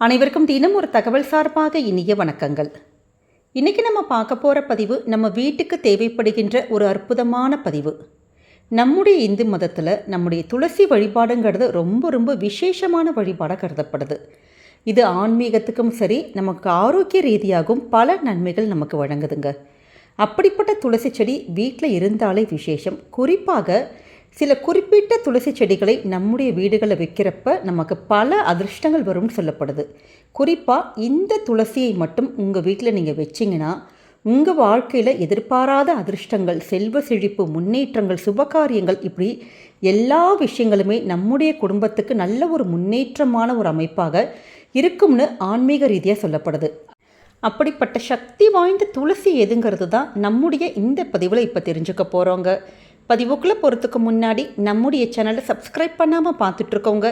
அனைவருக்கும் தினம் ஒரு தகவல் சார்பாக இனிய வணக்கங்கள். இன்றைக்கி நம்ம பார்க்க போகிற பதிவு நம்ம வீட்டுக்கு தேவைப்படுகின்ற ஒரு அற்புதமான பதிவு. நம்முடைய இந்து மதத்தில் நம்முடைய துளசி வழிபாடுங்கிறது ரொம்ப ரொம்ப விசேஷமான வழிபாடாக கருதப்படுது. இது ஆன்மீகத்துக்கும் சரி நமக்கு ஆரோக்கிய ரீதியாகவும் பல நன்மைகள் நமக்கு வழங்குதுங்க. அப்படிப்பட்ட துளசி செடி வீட்டில் இருந்தாலே விசேஷம். குறிப்பாக சில குறிப்பிட்ட துளசி செடிகளை நம்முடைய வீடுகளில் வைக்கிறப்ப நமக்கு பல அதிர்ஷ்டங்கள் வரும்னு சொல்லப்படுது. குறிப்பாக இந்த துளசியை மட்டும் உங்கள் வீட்டில் நீங்கள் வச்சிங்கன்னா உங்கள் வாழ்க்கையில் எதிர்பாராத அதிர்ஷ்டங்கள் செல்வ செழிப்பு முன்னேற்றங்கள் சுபகாரியங்கள் இப்படி எல்லா விஷயங்களுமே நம்முடைய குடும்பத்துக்கு நல்ல ஒரு முன்னேற்றமான ஒரு அமைப்பாக இருக்கும்னு ஆன்மீக ரீதியாக சொல்லப்படுது. அப்படிப்பட்ட சக்தி வாய்ந்த துளசி எதுங்கிறது தான் நம்முடைய இந்த பதிவில் இப்போ தெரிஞ்சுக்க போகிறோங்க பதிவுக்குள்ளே போகிறதுக்கு முன்னாடி நம்முடைய சேனலை சப்ஸ்கிரைப் பண்ணாமல் பார்த்துட்ருக்கோங்க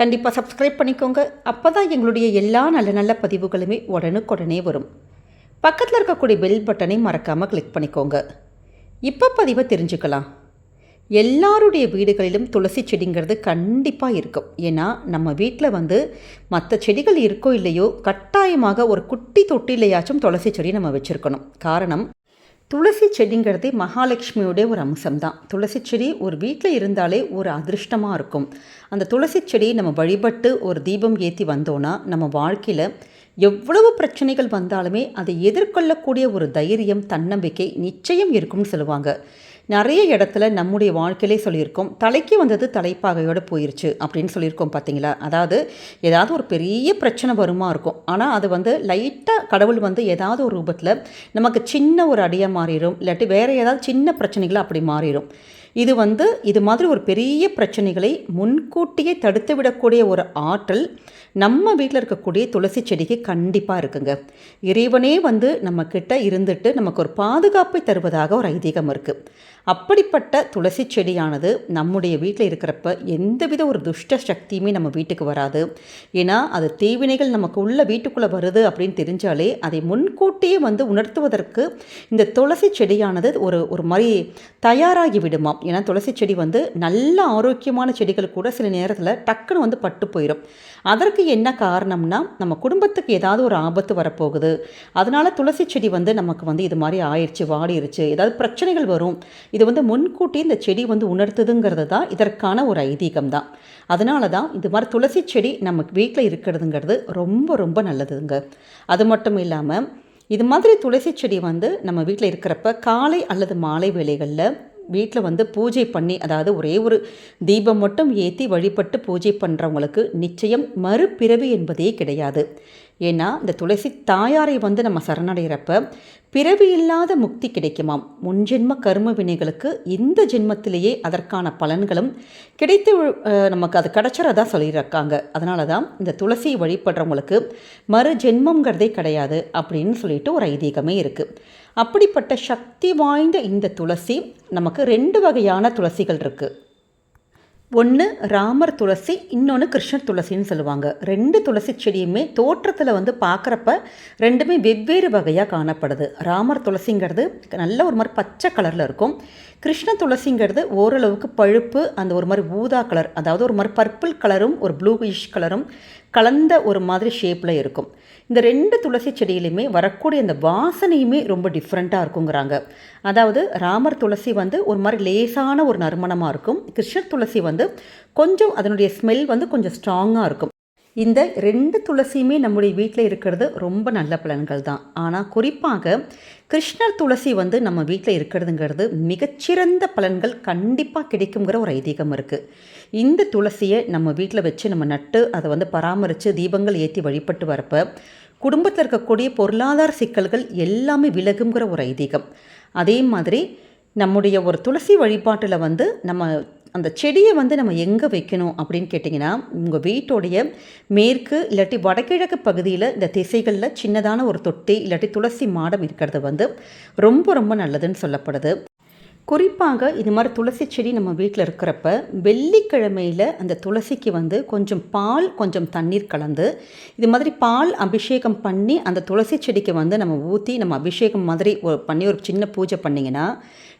கண்டிப்பாக சப்ஸ்கிரைப் பண்ணிக்கோங்க. அப்போ தான் எங்களுடைய எல்லா நல்ல நல்ல பதிவுகளுமே உடனுக்குடனே வரும். பக்கத்தில் இருக்கக்கூடிய பெல் பட்டனை மறக்காமல் கிளிக் பண்ணிக்கோங்க. இப்போ பதிவை தெரிஞ்சுக்கலாம். எல்லாருடைய வீடுகளிலும் துளசி செடிங்கிறது கண்டிப்பாக இருக்கும். ஏன்னா நம்ம வீட்டில் வந்து மற்ற செடிகள் இருக்கோ இல்லையோ கட்டாயமாக ஒரு குட்டி தொட்டிலையாச்சும் துளசி செடி நம்ம வச்சுருக்கணும். காரணம் துளசி செடிங்கிறதே மகாலட்சுமியோடைய ஒரு அம்சம்தான். துளசி செடி ஒரு வீட்டில் இருந்தாலே ஒரு அதிர்ஷ்டமாக இருக்கும். அந்த துளசி செடியை நம்ம வழிபட்டு ஒரு தீபம் ஏற்றி வந்தோன்னா நம்ம வாழ்க்கையில் எவ்வளவு பிரச்சனைகள் வந்தாலுமே அதை எதிர்கொள்ளக்கூடிய ஒரு தைரியம் தன்னம்பிக்கை நிச்சயம் இருக்கும்னு சொல்லுவாங்க. நிறைய இடத்துல நம்முடைய வாழ்க்கையிலே சொல்லியிருக்கோம் தலைக்கு வந்தது தலைப்பாகையோடு போயிருச்சு அப்படின்னு சொல்லியிருக்கோம் பார்த்தீங்களா? அதாவது ஏதாவது ஒரு பெரிய பிரச்சனை வருமா இருக்கும். ஆனால் அது வந்து லைட்டாக கடவுள் வந்து ஏதாவது ஒரு ரூபத்தில் நமக்கு சின்ன ஒரு அடியாக மாறிடும் இல்லாட்டி வேறு ஏதாவது சின்ன பிரச்சனைகளை அப்படி மாறிடும். இது வந்து இது மாதிரி ஒரு பெரிய பிரச்சனைகளை முன்கூட்டியே தடுத்து விடக்கூடிய ஒரு ஆற்றல் நம்ம வீட்டில் இருக்கக்கூடிய துளசி செடிக்கு கண்டிப்பாக இருக்குங்க. இறைவனே வந்து நம்மக்கிட்ட இருந்துட்டு நமக்கு ஒரு பாதுகாப்பை தருவதாக ஒரு ஐதீகம் இருக்குது அப்படிப்பட்ட துளசி செடியானது நம்முடைய வீட்டில் இருக்கிறப்ப எந்தவித ஒரு துஷ்ட சக்தியுமே நம்ம வீட்டுக்கு வராது. ஏன்னா அது தீவினைகள் நமக்கு உள்ள வீட்டுக்குள்ளே வருது அப்படின்னு தெரிஞ்சாலே அதை முன்கூட்டியே வந்து உணர்த்துவதற்கு இந்த துளசி செடியானது ஒரு ஒரு மாதிரி தயாராகி விடுமாம் ஏன்னா துளசி செடி வந்து நல்ல ஆரோக்கியமான செடிகள் கூட சில நேரத்தில் டக்குன்னு வந்து பட்டு போயிடும் அதற்கு என்ன காரணம்னா நம்ம குடும்பத்துக்கு ஏதாவது ஒரு ஆபத்து வரப்போகுது. அதனால் துளசி செடி வந்து நமக்கு வந்து இது மாதிரி ஆயிடுச்சு வாடிருச்சு. ஏதாவது பிரச்சனைகள் வரும். இது வந்து முன்கூட்டி இந்த செடி வந்து உணர்த்துதுங்கிறது தான் இதற்கான ஒரு ஐதீகம் தான். அதனால தான் இது மாதிரி துளசி செடி நம்ம வீட்டில் இருக்கிறதுங்கிறது ரொம்ப ரொம்ப நல்லதுங்க. அது மட்டும் இல்லாமல் இது மாதிரி துளசி செடி வந்து நம்ம வீட்டில் இருக்கிறப்ப காலை அல்லது மாலை வேளைகளில் வீட்டில் வந்து பூஜை பண்ணி அதாவது ஒரே ஒரு தீபம் மட்டும் ஏற்றி வழிபட்டு பூஜை பண்ணுறவங்களுக்கு நிச்சயம் மறுபிறவி என்பதே கிடையாது. ஏன்னா இந்த துளசி தாயாரை வந்து நம்ம சரணடைகிறப்ப பிறவி இல்லாத முக்தி கிடைக்குமாம். முன்ஜென்ம கர்ம வினைகளுக்கு இந்த ஜென்மத்திலேயே அதற்கான பலன்களும் கிடைத்து நமக்கு அது கிடச்சிறதா சொல்லியிருக்காங்க. அதனால தான் இந்த துளசியை வழிபடுறவங்களுக்கு மறு ஜென்மங்கிறதே கிடையாது அப்படின்னு சொல்லிட்டு ஒரு ஐதீகமே இருக்குது அப்படிப்பட்ட சக்தி வாய்ந்த இந்த துளசி நமக்கு ரெண்டு வகையான துளசிகள் இருக்குது ஒன்று ராமர் துளசி இன்னொன்று கிருஷ்ணர் துளசின்னு சொல்லுவாங்க. ரெண்டு துளசி செடியுமே தோற்றத்தில் வந்து பார்க்குறப்ப ரெண்டுமே வெவ்வேறு வகையாக காணப்படுது. ராமர் துளசிங்கிறது நல்ல ஒரு மாதிரி பச்சை கலரில் இருக்கும். கிருஷ்ண துளசிங்கிறது ஓரளவுக்கு பழுப்பு அந்த ஒரு மாதிரி ஊதா கலர் அதாவது ஒரு மாதிரி பர்பிள் கலரும் ஒரு ப்ளூயிஷ் கலரும் கலந்த ஒரு மாதிரி ஷேப்பில் இருக்கும். இந்த ரெண்டு துளசி செடியிலையுமே வரக்கூடிய அந்த வாசனையுமே ரொம்ப டிஃப்ரெண்ட்டாக இருக்குங்கிறாங்க. அதாவது ராமர் துளசி வந்து ஒரு மாதிரி லேசான ஒரு நறுமணமாக இருக்கும். கிருஷ்ணர் துளசி வந்து கொஞ்சம் அதனுடைய ஸ்மெல் வந்து கொஞ்சம் ஸ்ட்ராங்காக இருக்கும். இந்த ரெண்டு துளசியுமே நம்முடைய வீட்டில் இருக்கிறது ரொம்ப நல்ல பலன்கள் தான். ஆனால் குறிப்பாக கிருஷ்ணர் துளசி வந்து நம்ம வீட்டில் இருக்கிறதுங்கிறது மிகச்சிறந்த பலன்கள் கண்டிப்பாக கிடைக்குங்கிற ஒரு ஐதீகம் இருக்குது இந்த துளசியை நம்ம வீட்டில் வச்சு நம்ம நட்டு அதை வந்து பராமரித்து தீபங்கள் ஏற்றி வழிபட்டு வரப்போ குடும்பத்தில் இருக்கக்கூடிய பொருளாதார சிக்கல்கள் எல்லாமே விலகுங்கிற ஒரு ஐதீகம். அதே மாதிரி நம்முடைய ஒரு துளசி வழிபாட்டில் வந்து நம்ம அந்த செடியை வந்து நம்ம எங்கே வைக்கணும் அப்படின்னு கேட்டிங்கன்னா உங்கள் வீட்டோடைய மேற்கு இல்லாட்டி வடகிழக்கு பகுதியில் இந்த திசைகளில் சின்னதான ஒரு தொட்டி இல்லாட்டி துளசி மாடம் இருக்கிறது வந்து ரொம்ப ரொம்ப நல்லதுன்னு சொல்லப்படுது. குறிப்பாக இது மாதிரி துளசி செடி நம்ம வீட்டில் இருக்கிறப்ப வெள்ளிக்கிழமையில் அந்த துளசிக்கு வந்து கொஞ்சம் பால் கொஞ்சம் தண்ணீர் கலந்து இது மாதிரி பால் அபிஷேகம் பண்ணி அந்த துளசி செடிக்கு வந்து நம்ம ஊற்றி நம்ம அபிஷேகம் மாதிரி ஒரு பண்ணி ஒரு சின்ன பூஜை பண்ணிங்கன்னா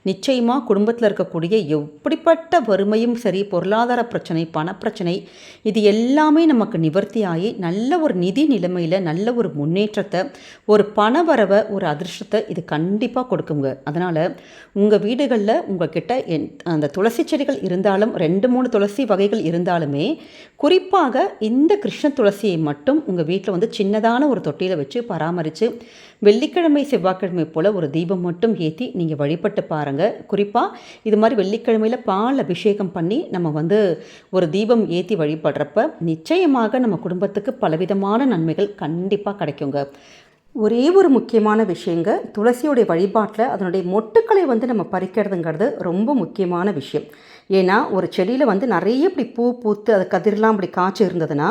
நிச்சயமாக குடும்பத்தில் இருக்கக்கூடிய எப்படிப்பட்ட வறுமையும் சரி பொருளாதார பிரச்சனை பணப்பிரச்சனை இது எல்லாமே நமக்கு நிவர்த்தி ஆகி நல்ல ஒரு நிதி நிலைமையில் நல்ல ஒரு முன்னேற்றத்தை ஒரு பண வரவை ஒரு அதிர்ஷ்டத்தை இது கண்டிப்பாக கொடுக்குங்க. அதனால் உங்கள் வீடுகளில் உங்கள்கிட்ட என் அந்த துளசி செடிகள் இருந்தாலும் ரெண்டு மூணு துளசி வகைகள் இருந்தாலுமே குறிப்பாக இந்த கிருஷ்ண துளசியை மட்டும் உங்கள் வீட்டில் வந்து சின்னதான ஒரு தொட்டியில் வச்சு பராமரித்து வெள்ளிக்கிழமை செவ்வாய்க்கிழமை போல் ஒரு தீபம் மட்டும் ஏற்றி நீங்கள் வழிபட்டு பாருங்கள் குறிப்பாக இது மாதிரி வெள்ளிக்கிழமையில் பால் அபிஷேகம் பண்ணி நம்ம வந்து ஒரு தீபம் ஏற்றி வழிபடுறப்ப நிச்சயமாக நம்ம குடும்பத்துக்கு பலவிதமான நன்மைகள் கண்டிப்பாக கிடைக்குங்க. ஒரே ஒரு முக்கியமான விஷயங்க துளசியோடைய வழிபாட்டில் அதனுடைய மொட்டுக்களை வந்து நம்ம பறிக்கிறதுங்கிறது ரொம்ப முக்கியமான விஷயம். ஏன்னா ஒரு செடியில் வந்து நிறைய இப்படி பூ பூத்து அது கதிரெலாம் அப்படி காய்ச்சி இருந்ததுன்னா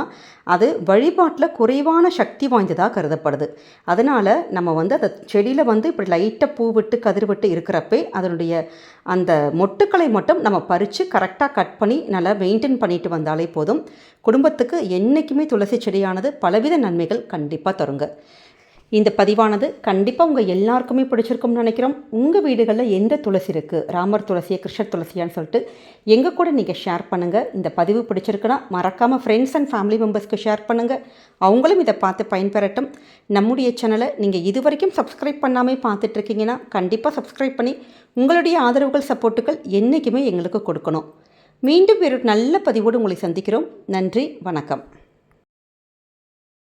அது வழிபாட்டில் குறைவான சக்தி வாய்ந்ததாக கருதப்படுது. அதனால் நம்ம வந்து அந்த செடியில் வந்து இப்படி லைட்டாக பூ விட்டு கதிர் விட்டு இருக்கிறப்பே அதனுடைய அந்த மொட்டுக்களை மட்டும் நம்ம பறித்து கரெக்டாக கட் பண்ணி நல்லா மெயின்டைன் பண்ணிட்டு வந்தாலே போதும். குடும்பத்துக்கு என்றைக்குமே துளசி செடியானது பலவித நன்மைகள் கண்டிப்பாக தருங்க. இந்த பதிவானது கண்டிப்பாக உங்கள் எல்லாருக்குமே பிடிச்சிருக்கும்னு நினைக்கிறோம். உங்கள் வீடுகளில் எந்த துளசி இருக்குது ராமர் துளசியா கிருஷ்ணர் துளசியான்னு சொல்லிட்டு எங்கள் கூட நீங்கள் ஷேர் பண்ணுங்கள் இந்த பதிவு பிடிச்சிருக்குன்னா மறக்காமல் ஃப்ரெண்ட்ஸ் அண்ட் ஃபேமிலி மெம்பர்ஸ்க்கு ஷேர் பண்ணுங்கள் அவங்களும் இதை பார்த்து பயன்பெறட்டும். நம்முடைய சேனலை நீங்கள் இது வரைக்கும் சப்ஸ்கிரைப் பண்ணாமல் பார்த்துட்ருக்கீங்கன்னா கண்டிப்பாக சப்ஸ்கிரைப் பண்ணி உங்களுடைய ஆதரவுகள் சப்போர்ட்டுகள் என்றைக்குமே எங்களுக்கு கொடுக்கணும். மீண்டும் ஒரு நல்ல பதிவோடு உங்களை சந்திக்கிறோம். நன்றி வணக்கம்.